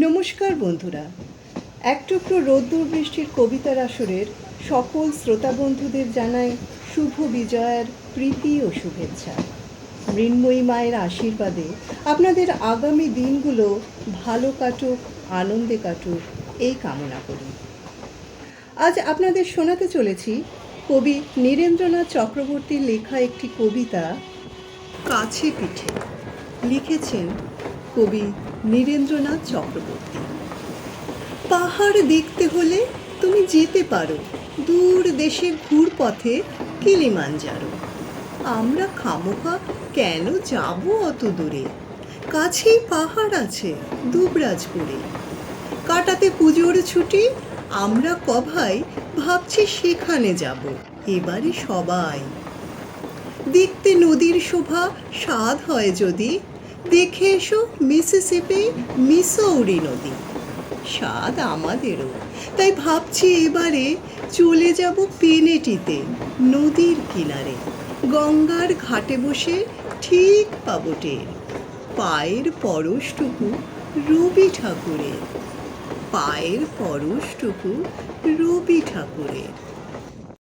নমস্কার বন্ধুরা। এক টুকরো রোদ্দুর বৃষ্টির কবিতার আসরের সকল শ্রোতা বন্ধুদের জানাই শুভ বিজয়ের প্রীতি ও শুভেচ্ছা। মৃন্ময়ী মায়ের আশীর্বাদে আপনাদের আগামী দিনগুলো ভালো কাটুক, আনন্দে কাটুক, এই কামনা করি। আজ আপনাদের শোনাতে চলেছি কবি নীরেন্দ্রনাথ চক্রবর্তীর লেখা একটি কবিতা, কাছে পিঠে। লিখেছেন কবি নীরেন্দ্রনাথ চক্রবর্তী। পাহাড় দেখতে হলে তুমি যেতে পারো। দূর দেশের ঘুর পথে কিলিমাঞ্জারো। আমরা খামোখা কেন যাব অত দূরে? কাছেই পাহাড় আছে দুবরাজপুরে। কাটাতে পুজোর ছুটি, আমরা কভাই ভাবছি সেখানে যাব। এবারে সবাই। দেখতে নদীর শোভা, স্বাদ হয় যদি দেখে এসো মিসিসিপি মিসৌরি নদী। স্বাদ আমাদেরও। তাই ভাবছি এবারে চলে যাব পেনেটিতে, নদীর কিনারে। গঙ্গার ঘাটে বসে ঠিক পাবো টের। পায়ের পরশটুকু রবি ঠাকুরের। পায়ের পরশটুকু রবি ঠাকুরের।